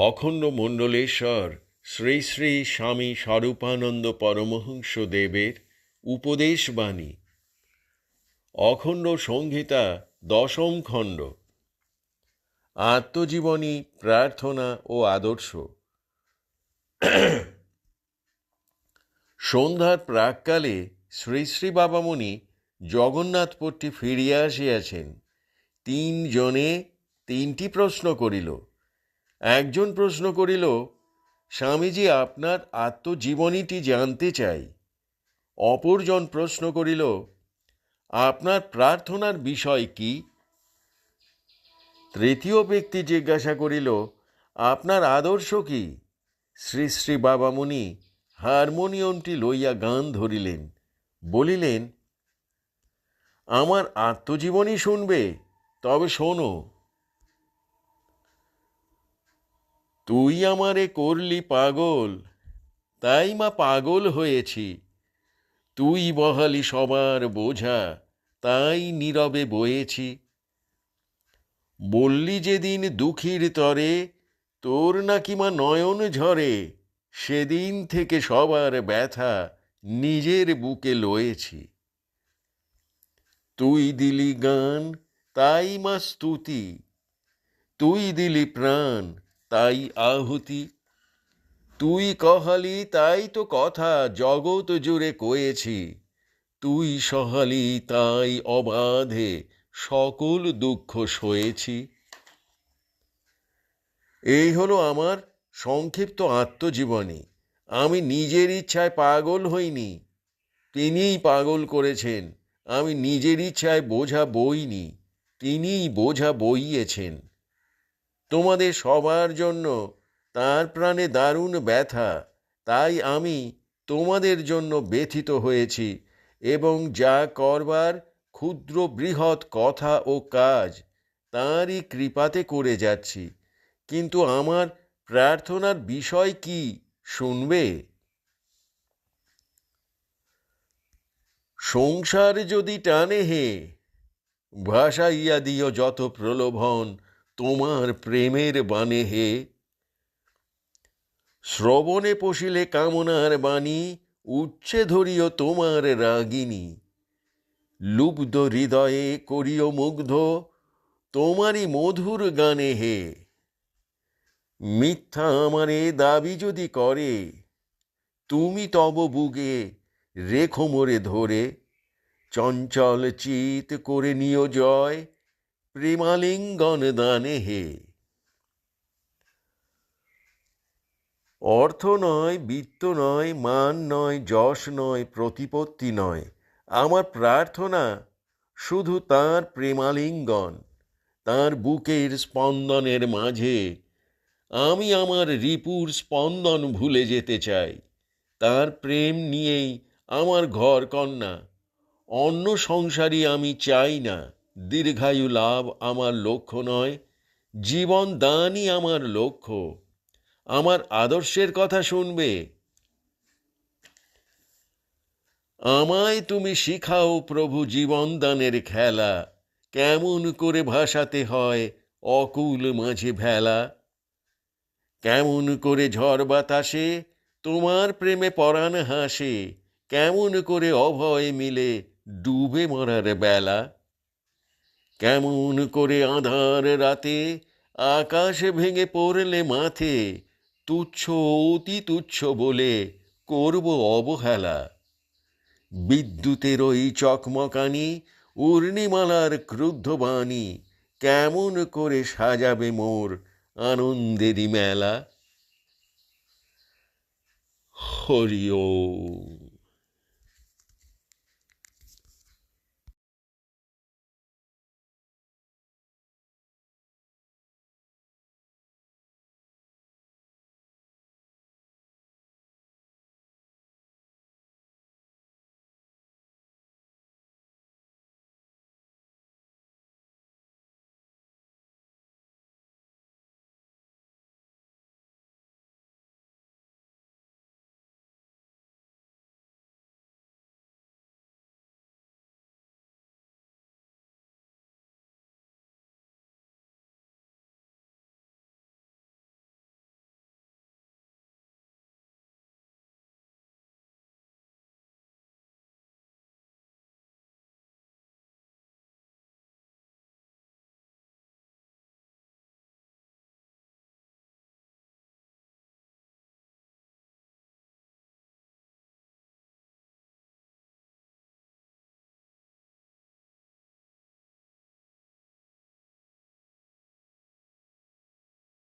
অখণ্ড মণ্ডলেশ্বর শ্রী শ্রী স্বামী স্বরূপানন্দ পরমহংস দেবের উপদেশবাণী। অখণ্ড সংহিতা দশম খণ্ড। আত্মজীবনী, প্রার্থনা ও আদর্শ। সন্ধ্যার প্রাককালে শ্রী শ্রী বাবামণি জগন্নাথপট্টি ফিরিয়া আসিয়াছেন। তিনজনে তিনটি প্রশ্ন করিল। একজন প্রশ্ন করিল, স্বামীজি, আপনার আত্মজীবনীটি জানতে চাই। অপরজন প্রশ্ন করিল, আপনার প্রার্থনার বিষয় কি? তৃতীয় ব্যক্তি জিজ্ঞাসা করিল, আপনার আদর্শ কি? শ্রী শ্রী বাবামুনি হারমোনিয়মটি লইয়া গান ধরিলেন, বলিলেন, আমার আত্মজীবনী শুনবে, তবে শোনো। তুই আমারে করলি পাগল, তাই মা পাগল হয়েছি। তুই বহালি সবার বোঝা, তাই নীরবে বয়েছি। বললি যেদিন দুঃখীর তরে, তোর নাকি মা নয়ন ঝরে, সেদিন থেকে সবার ব্যথা নিজের বুকে লয়েছি। তুই দিলি গান, তাই মা স্তুতি, তুই দিলি প্রাণ তাই আহুতি। তুই কহালি, তাই তো কথা, জগৎ জুড়ে কয়েছি। তুই সহালি, তাই অবাধে সকল দুঃখ সয়েছি। এই হলো আমার সংক্ষিপ্ত আত্মজীবনী। আমি নিজের ইচ্ছায় পাগল হইনি। তিনিই পাগল করেছেন। আমি নিজের ইচ্ছায় বোঝা বইনি। তিনিই বোঝা বইয়েছেন। তোমাদের সবার জন্য তার প্রাণে দারুণ ব্যথা, তাই আমি তোমাদের জন্য ব্যথিত হয়েছি এবং যা করবার ক্ষুদ্র বৃহৎ কথা ও কাজ, তাঁরই কৃপাতে করে যাচ্ছি। কিন্তু আমার প্রার্থনার বিষয় কি শুনবে? সংসার যদি টানে হে, ভাসাইয়া দিও যত প্রলোভন তোমার প্রেমের বাণে হে। শ্রবণে পশিলে কামনার বাণী, উচ্ছে ধরিও তোমার রাগিনী। লুব্ধ হৃদয়ে করিও মুগ্ধ, তোমারই মধুর গানে হে। মিথ্যা আমারে দাবি যদি করে, তুমি তব বুগে রেখো মোরে ধরে। চঞ্চল চিত করে নিও জয় প্রেমালিঙ্গন দানে হে অর্থ নয়, বিত্ত নয়, মান নয়, যশ নয়, প্রতিপত্তি নয়। আমার প্রার্থনা শুধু তার প্রেমালিঙ্গন, তার বুকের স্পন্দনের মাঝে। আমি আমার রিপুর স্পন্দন ভুলে যেতে চাই। তার প্রেম নিয়েই আমার ঘর কন্যা অন্য সংসারী আমি চাই না। দীর্ঘায়ু লাভ আমার লক্ষ্য নয়, জীবন দানই আমার লক্ষ্য। আমার আদর্শের কথা শুনবে। আমায় তুমি শিখাও প্রভু জীবন দানের খেলা, কেমন করে ভাসাতে হয় অকুল মাঝে ভেলা। কেমন করে ঝড় বাতাসে তোমার প্রেমে পরাণ হাসে, কেমন করে অভয় মিলে ডুবে মরার বেলা। কেমন করে আধার রাতে আকাশ ভেঙে পড়লে মাথে তুচ্ছ অতি তুচ্ছ বলে করব অবহেলা। বিদ্যুতের ওই চকমকানি, উর্ণিমালার ক্রুদ্ধ বাণী, কেমন করে সাজাবে মোর আনন্দেরই মেলা? হরি ওম।